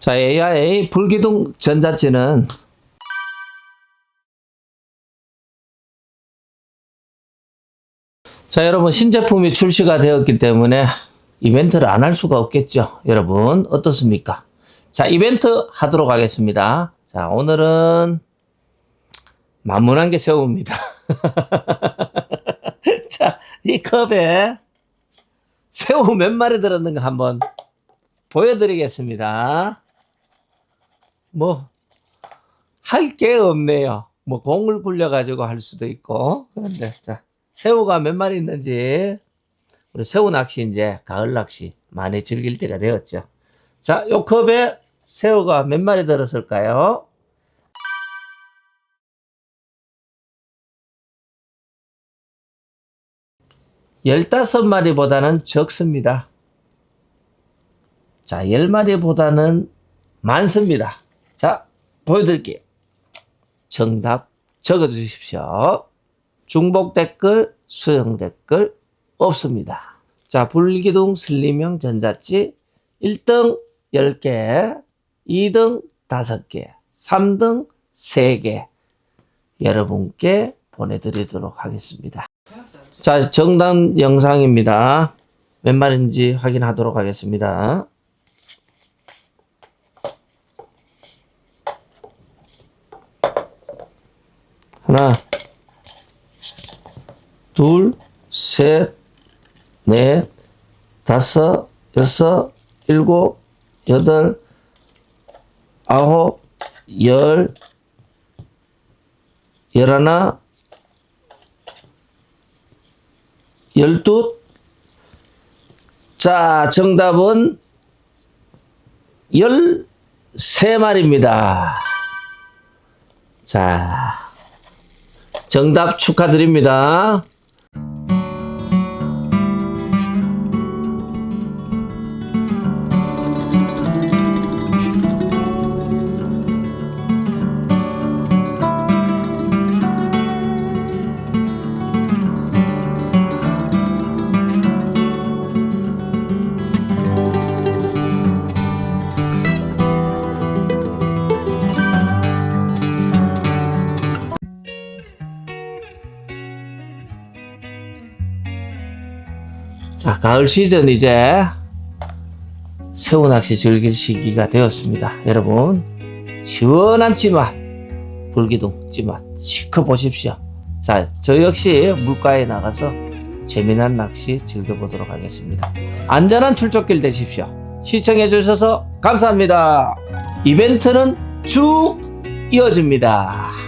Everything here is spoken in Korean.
자, AI 불기둥 전자찌는 자, 여러분 신제품이 출시가 되었기 때문에 이벤트를 안 할 수가 없겠죠. 여러분 어떻습니까? 자, 이벤트 하도록 하겠습니다. 자, 오늘은 만문한 게 새우입니다. 자, 이 컵에 새우 몇 마리 들었는가 한번 보여드리겠습니다. 뭐, 할 게 없네요. 뭐, 공을 굴려 가지고 할 수도 있고. 그런데, 자, 새우가 몇 마리 있는지, 우리 새우 낚시 이제 가을 낚시 많이 즐길 때가 되었죠. 자, 요 컵에 새우가 몇 마리 들었을까요? 열다섯 마리보다는 적습니다. 자, 열 마리보다는 많습니다. 자, 보여드릴게요. 정답 적어 주십시오. 중복 댓글, 수정 댓글 없습니다. 자, 불기둥 슬림형 전자찌 1등 10개, 2등 5개, 3등 3개 여러분께 보내드리도록 하겠습니다. 자, 정답 영상입니다. 몇 마리인지 확인하도록 하겠습니다. 하나, 둘, 셋, 넷, 다섯, 여섯, 일곱, 여덟, 아홉, 열, 열하나, 열두. 자, 정답은 열세 마리입니다. 자, 정답 축하드립니다. 자, 가을 시즌 이제 새우 낚시 즐길 시기가 되었습니다. 여러분, 시원한 찌맛, 불기둥 찌맛, 시커 보십시오. 자, 저 역시 물가에 나가서 재미난 낚시 즐겨보도록 하겠습니다. 안전한 출적길 되십시오. 시청해주셔서 감사합니다. 이벤트는 쭉 이어집니다.